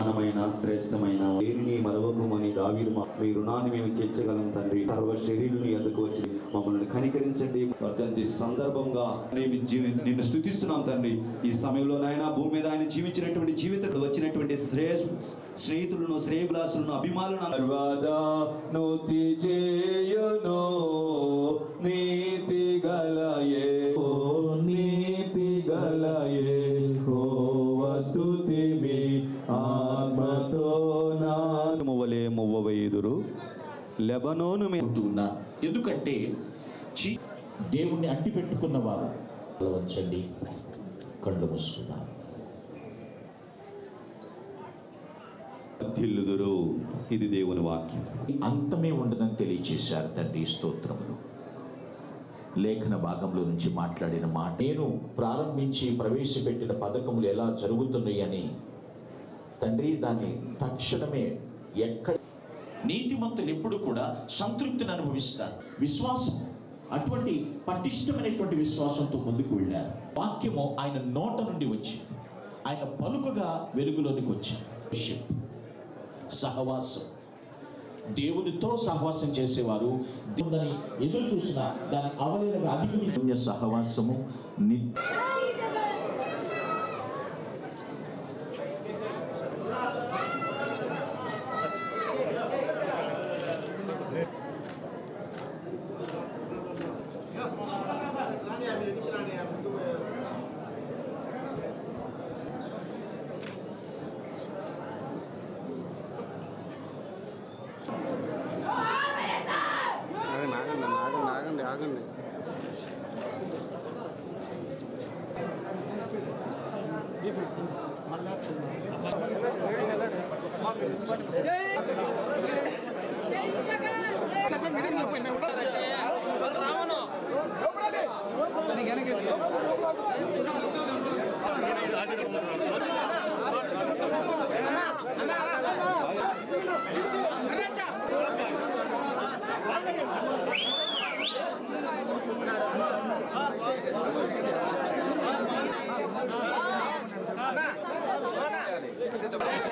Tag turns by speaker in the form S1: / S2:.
S1: ఘనమైన శ్రేష్టమైన దేనిని మరవకమని దావీరు మా- మీ రుణాన్ని మేము తీర్చగలం తండ్రి. సర్వ శరీరుని ఎందుకు వచ్చి మమ్మల్ని కనికరించండి. వర్ధంతి సందర్భంగా నేను నిన్ను స్థుతిస్తున్నాం తండ్రి. ఈ సమయంలో నాయన భూమి మీద జీవించినటువంటి జీవితంలో వచ్చినటువంటి శ్రేయ స్నేహితులను శ్రేయభిలాసులను అభిమానులను సర్వదా నూతి చేయును నీతి గలయే ఓ నీతి గలయే ఓ వస్తుతి మీ ఆత్మతో మువ్వలే మువ్వవేదురు లెబనోను మీ
S2: ఉంటూ ఉన్నారు ఎందుకంటే చీ దేవుణ్ణి అంటి పెట్టుకున్న వారు వంచండి కళ్ళు మూసుకున్నారు
S1: వర్ధిల్లుదురు ఇది దేవుని వాక్యం.
S2: అంతమే ఉండదని తెలియచేశారు తండ్రి స్తోత్రములు. లేఖన భాగంలో నుంచి మాట్లాడిన మాట నేను ప్రారంభించి ప్రవేశపెట్టిన పథకములు ఎలా జరుగుతున్నాయని తండ్రి దాన్ని తక్షణమే ఎక్కడ నీతిమంతులు ఎప్పుడు కూడా సంతృప్తిని అనుభవిస్తారు. విశ్వాసం అటువంటి పటిష్టమైనటువంటి విశ్వాసంతో ముందుకు వెళ్ళారు. వాక్యము ఆయన నోట నుండి వచ్చి ఆయన పలుకగా వెలుగులోనికి వచ్చింది. విషయం సహవాసం. దేవునితో సహవాసం చేసేవారు దేవుని ఎదురు చూసిన దాని అవలేలకు అధిగమించిన సహవాసము ని
S3: ఆగండి ఆగండి ఆగండి давай.